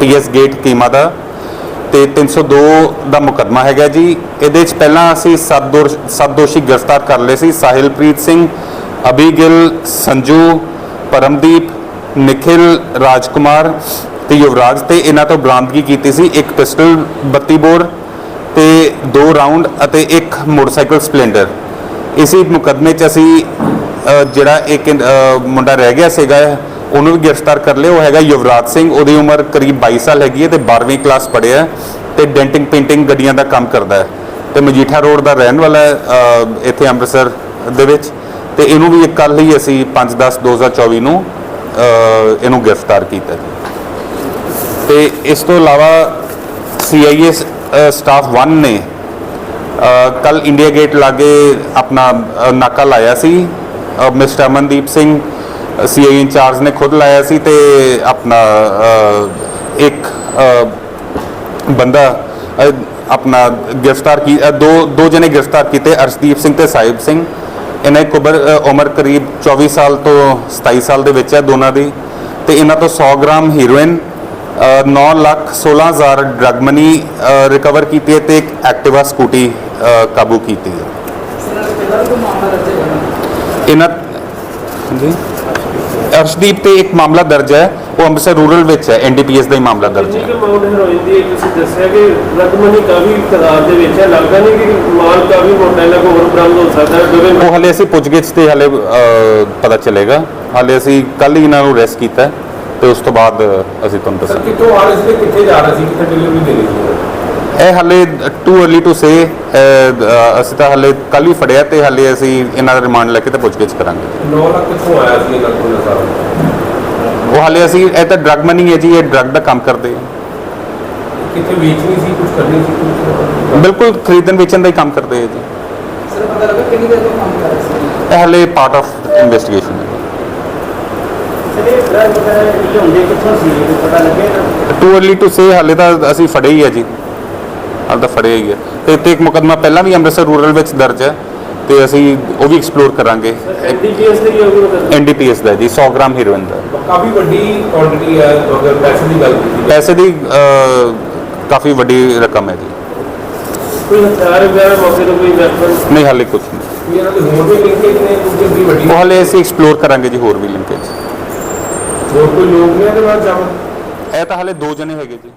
PS gate ਟੀਮਾ ਦਾ ਤੇ 302 ਦਾ ਮੁਕਦਮਾ ਹੈਗਾ ਜੀ। ਇਹਦੇ ਵਿੱਚ ਪਹਿਲਾਂ ਅਸੀਂ ਸੱਤ ਦੋ ਸੱਤ ਦੋਸ਼ੀ ਗ੍ਰਿਫਤਾਰ ਕਰ ਲਏ ਸੀ। ਸਾਹਿਲਪ੍ਰੀਤ ਸਿੰਘ ਅਬੀਗਿਲ ਸੰਜੂ, ਪਰਮਦੀਪ, ਨikhil, ਰਾਜਕੁਮਾਰ ਤੇ ਯੁਵਰਾਜ ਤੇ ਇਹਨਾਂ ਤੋਂ ਬਰਾਮਦਗੀ ਕੀਤੀ ਸੀ। ਇੱਕ ਪਿਸਟਲ 32 ਬੋਰ ਤੇ ਦੋ ਰਾਉਂਡ ਅਤੇ ਇੱਕ ਮੋਟਰਸਾਈਕਲ ਸਪਲੈਂਡਰ। ਇਸੇ ਮੁਕੱਦਮੇ 'ਚ ਅਸੀਂ ਜਿਹੜਾ ਇੱਕ ਮੁੰਡਾ ਰਹਿ ਗਿਆ ਸੀਗਾ, ਉਹਨੂੰ ਵੀ ਗ੍ਰਿਫਤਾਰ ਕਰ ਲਿਆ। ਉਹ ਹੈਗਾ ਯੁਵਰਾਜ ਸਿੰਘ, ਉਹਦੀ ਉਮਰ ਕਰੀਬ 22 ਸਾਲ ਹੈਗੀ ਹੈ ਤੇ 12ਵੀਂ ਕਲਾਸ ਪੜ੍ਹਿਆ ਹੈ ਤੇ ਡੈਂਟਿੰਗ, ਪੇਂਟਿੰਗ ਗੱਡੀਆਂ ਦਾ ਕੰਮ ਕਰਦਾ ਹੈ। ਤੇ ਮਜੀਠਾ ਰੋਡ ਦਾ ਰਹਿਣ ਵਾਲਾ ਇੱਥੇ ਅੰਮ੍ਰਿਤਸਰ ਦੇ ਵਿੱਚ। ਤੇ ਇਹਨੂੰ ਵੀ ਕੱਲ ਹੀ ਅਸੀਂ 5/10/2024 ਨੂੰ ਇਹਨੂੰ ਗ੍ਰਿਫਤਾਰ ਕੀਤਾ ਜੀ। ਤੇ ਇਸ ਤੋਂ ਇਲਾਵਾ ਸੀਆਈਏ ਸਟਾਫ 1 ਨੇ ਕੱਲ ਇੰਡੀਆ ਗੇਟ ਲਾਗੇ ਆਪਣਾ ਨਾਕਾ ਲਾਇਆ ਸੀ। Mister Amandeep Singh CIA incharge ਨੇ ਖੁਦ ਲਾਇਆ ਸੀ ਤੇ ਆਪਣਾ ਇੱਕ ਬੰਦਾ ਆਪਣਾ ਗ੍ਰਿਫਤਾਰ ਕੀ ਦੋ ਦੋ ਜਣੇ ਗ੍ਰਿਫਤਾਰ ਕੀਤੇ, ਅਰਸ਼ਦੀਪ ਸਿੰਘ ਤੇ ਸਾਹਿਬ ਸਿੰਘ। ਇਹਨਾਂ ਦੀ ਉਮਰ ਉਮਰ ਕਰੀਬ 24 ਸਾਲ ਤੋਂ 27 ਸਾਲ ਦੇ ਵਿੱਚ ਹੈ ਦੋਨਾਂ ਦੀ। ਤੇ ਇਹਨਾਂ ਤੋਂ 100 ਗ੍ਰਾਮ ਹੀਰੋਇਨ 9 ਲੱਖ 16 ਹਜ਼ਾਰ ਡਰਗ ਮਨੀ ਰਿਕਵਰ ਕੀਤੀ ਹੈ ਤੇ ਇੱਕ ਐਕਟਿਵਾ ਸਕੂਟੀ ਕਾਬੂ ਕੀਤੀ ਹੈ। ਇਹਨਾਂ ਜੀ। ਅਰਸ਼ਦੀਪ ਤੇ ਇੱਕ ਮਾਮਲਾ ਦਰਜ ਹੈ ਉਹ ਅੰਮ੍ਰਿਤਸਰ ਰੂਰਲ ਵਿੱਚ ਹੈ ਐਨਡੀਪੀਐਸ ਦਾ ਹੀ ਮਾਮਲਾ ਦਰਜ ਹੈ। ਜਿੰਨੀ ਕੁ amount heroin ਦੀ ਤੁਸੀਂ ਦੱਸਿਆ ਕਿ ਰਕਮਨੀ ਕਾਫੀ ਤਾਦਾਦ ਦੇ ਵਿੱਚ ਹੈ ਲੱਗਦਾ ਨਹੀਂ ਕਿ ਮਾਲ ਕਾਫੀ ਮੋਟਾ ਇਹਨਾਂ ਕੋਲ ਹੋਰ ਬਰਾਮਦ ਹੋ ਸਕਦਾ ਹੈ ਕਿਉਂਕਿ ਉਹ ਹਲੇ ਅਸੀਂ ਪੁੱਛਗਿੱਛ ਤੇ ਹਲੇ ਪਤਾ ਚੱਲੇਗਾ। ਹਲੇ ਅਸੀਂ ਕੱਲ ਹੀ ਇਹਨਾਂ ਨੂੰ ਅਰੈਸਟ ਕੀਤਾ ਹੈ। ਤੇ ਉਸ ਤੋਂ ਬਾਅਦ ਅਸੀਂ ਤੁਹਾਨੂੰ ਸਰ ਦੱਸਾਂਗੇ। ਕਿੱਥੋਂ ਆ ਰਹੇ ਸੀ ਤੇ ਕਿੱਥੇ ਜਾ ਰਹੇ ਸੀ? ਕਿੱਥੇ ਡਿਲੀਵਰੀ ਦੇਣੀ ਸੀ? ਇਹ ਹਲੇ ਟੂ अर्ਲੀ ਟੂ ਸੇ ਅਸੀਂ ਤਾਂ ਹਲੇ ਕੱਲ ਹੀ ਫੜਿਆ ਤੇ ਹਲੇ ਅਸੀਂ ਇਹਨਾਂ ਦਾ ਰਿਮਾਂਡ ਲੈ ਕੇ ਤੇ ਪੁੱਛਗਿੱਛ ਕਰਾਂਗੇ। 9 ਲੱਖ ਕਿੱਥੋਂ ਆਇਆ ਸੀ ਇਹਨਾਂ ਕੋਲ ਸਾਰਾ ਉਹ ਹਲੇ ਅਸੀਂ ਇਹ ਤਾਂ ਡਰਗ ਮਨੀ ਹੈ ਜੀ ਇਹ ਡਰਗ ਦਾ ਕੰਮ ਕਰਦੇ ਆ। ਕਿੱਥੇ ਵੇਚਣੀ ਸੀ ਕੁਝ ਕਰਨੀ ਸੀ ਕੁਝ ਬਿਲਕੁਲ ਖਰੀਦਣ ਵੇਚਣ ਦਾ ਹੀ ਕੰਮ ਕਰਦੇ ਆ ਜੀ। ਸਰ ਪਤਾ ਲੱਗਾ ਕਿੰਨੀ ਦੇਰ ਤੋਂ ਕੰਮ ਕਰ ਰਹੇ ਸੀ? ਇਹ ਹਲੇ ਪਾਰਟ ਆਫ ਇਨਵੈਸਟੀਗੇਸ਼ਨ ਹੈ ਜਿਹੜੇ ਡਰਗ ਵਗੈਰਾ ਲਿਆਉਂਦੇ ਕਿੱਥੋਂ ਸੀ ਇਹ ਪਤਾ ਲੱਗੇਗਾ ਟੂ अर्ਲੀ ਟੂ ਸੇ ਹਾਲੇ ਤਾਂ ਅਸੀਂ ਫੜੇ ਹੀ ਹੈ ਜੀ। ਹਾਲੇ ਤਾਂ ਫੜੇ ਹੀ ਹੈ ਤੇ ਤੇ ਇੱਕ ਮੁਕੱਦਮਾ ਪਹਿਲਾਂ ਵੀ ਅੰਮ੍ਰਿਤਸਰ ਰੂਰਲ ਵਿੱਚ ਦਰਜ ਹੈ ਤੇ ਅਸੀਂ ਉਹ ਵੀ ਐਕਸਪਲੋਰ ਕਰਾਂਗੇ। ਐਨਡੀਪੀਐਸ ਦੇ ਕੀ ਹੋਊਗਾ ਐਨਡੀਪੀਐਸ ਦਾ ਜੀ 100 ਗ੍ਰਾਮ ਹੀਰੋਇਨ ਦਾ। ਕਾਫੀ ਵੱਡੀ ਕੁਆਂਟੀਟੀ ਹੈ ਅਗਰ ਪੈਸੇ ਦੀ ਗੱਲ ਕੀਤੀ। ਪੈਸੇ ਦੀ ਕਾਫੀ ਵੱਡੀ ਰਕਮ ਹੈ ਜੀ। ਕੋਈ ਹਥਿਆਰ ਵਗੈਰਾ ਮੌਕੇ ਤੋਂ ਕੋਈ ਇਨਵੈਸਟਮੈਂਟ ਨਹੀਂ ਹਾਲੇ ਕੁਝ ਨਹੀਂ। ਵੀ ਇਹਨਾਂ ਦੇ ਹੋਰ ਵੀ ਲਿੰਕੇਜ ਨੇ ਕੁਝ ਦੀ ਵੱਡੀ? ਹਾਲੇ ਅਸੀਂ ਐਕਸਪਲੋਰ ਕਰਾਂਗੇ ਜੀ ਹੋਰ ਵੀ ਲਿੰਕੇਜ ਹੋਰ ਕੋਈ ਲੋਕ ਨੇ ਇਹਦੇ ਨਾਲ ਜਾਵਾਂ ਇਹ ਤਾਂ ਹਾਲੇ ਦੋ ਜਣੇ ਹੈਗੇ ਜੀ।